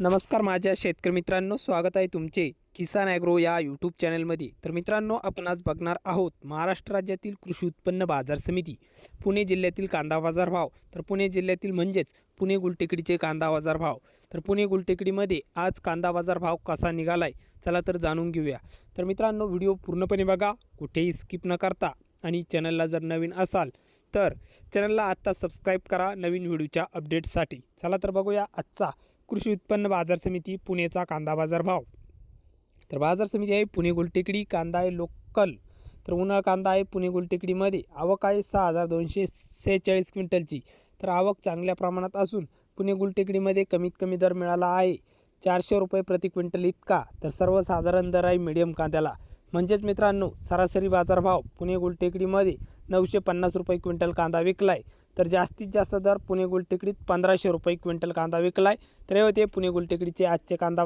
नमस्कार माझ्या शेतकरी मित्रांनो स्वागत आहे तुमचे किसान ॲग्रो या यूट्यूब चॅनलमध्ये. तर मित्रांनो आपण आज बघणार आहोत महाराष्ट्र राज्यातील कृषी उत्पन्न बाजार समिती पुणे जिल्ह्यातील कांदा बाजार भाव. तर पुणे जिल्ह्यातील म्हणजेच पुणे गुलटेकडीचे कांदा बाजार भाव. तर पुणे गुलटेकडीमध्ये आज कांदा बाजार भाव कसा निघालाय चला तर जाणून घेऊया. तर मित्रांनो व्हिडिओ पूर्णपणे बघा कुठेही स्किप न करता. आणि चॅनलला जर नवीन असाल तर चॅनलला आत्ता सबस्क्राईब करा नवीन व्हिडिओच्या अपडेटसाठी. चला तर बघूया आजचा कृषी उत्पन्न बाजार समिती पुणेचा कांदा बाजार भाव. तर बाजार समिती आहे पुणे गुलटेकडी कांदा आहे लोकल. तर उन्हाळ कांदा आहे पुणे गुलटेकडीमध्ये. आवक आहे सहा हजार दोनशे सेहेचाळीस क्विंटलची. तर आवक चांगल्या प्रमाणात असून पुणे गुलटेकडीमध्ये कमीत कमी दर मिळाला आहे. चारशे रुपये प्रति क्विंटल इतका. तर सर्वसाधारण दर आहे मिडियम कांद्याला. म्हणजेच मित्रांनो सरासरी बाजारभाव पुणे गुलटेकडीमध्ये नऊशे पन्नास रुपये क्विंटल कांदा विकलाय. तर जास्तीत जास्त दर पुणे गुलटेकडीत पंधराशे रुपये क्विंटल कांदा विकलाय. तर हे होते पुणे गुलटेकडीचे आजचे कांदा